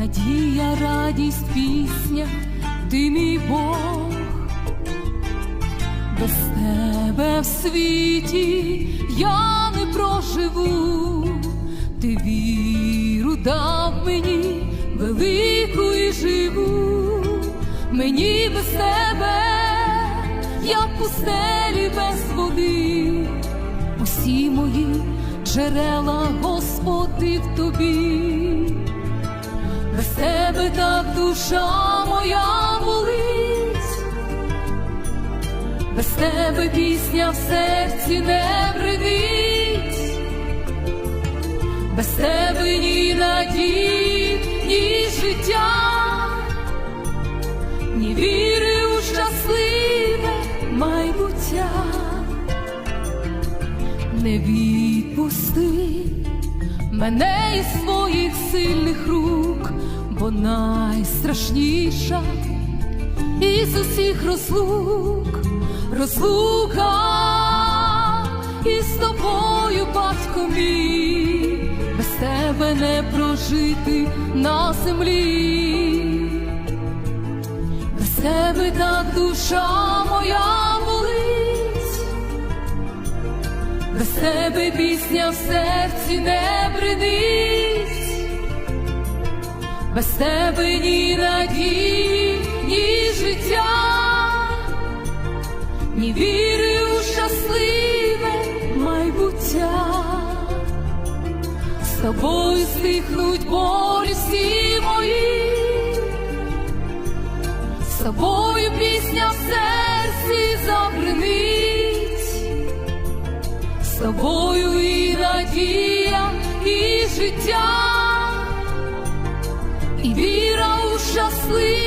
надія, радість, пісня, ти мій Бог, без тебе в світі я не проживу, ти віру дав мені велику і живу, мені без тебе, як пустелі без води, усі мої джерела, Господи, в тобі, без тебе так душа моя болить, без тебе пісня в серці не бредить, без тебе ні надії, ні життя, ні віри у щасливе майбуття. Не відпусти мене із своїх сильних рук, бо найстрашніша із усіх розлук, розлука із тобою, батько мій, без тебе не прожити на землі, без тебе так душа моя без тебе пісня в серці не бредить, без тебе ні надії, ні життя, ні віри у щасливе майбуття. З тобою стихнуть болі всі мої, з тобою пісня в серці забринить з тобою і надія, і життя, і віра у щасливе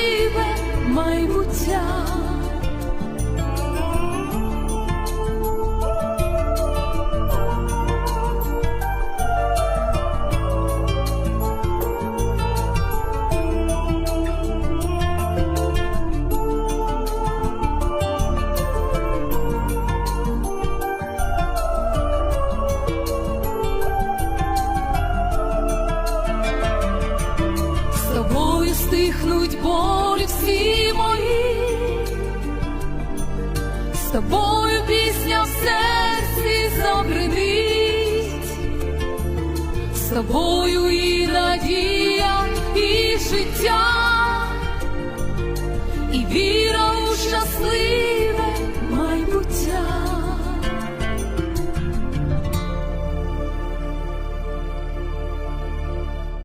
стихнуть болі всі мої, з тобою пісня в серці забринить, з тобою і надія, і життя, і віра у щасливе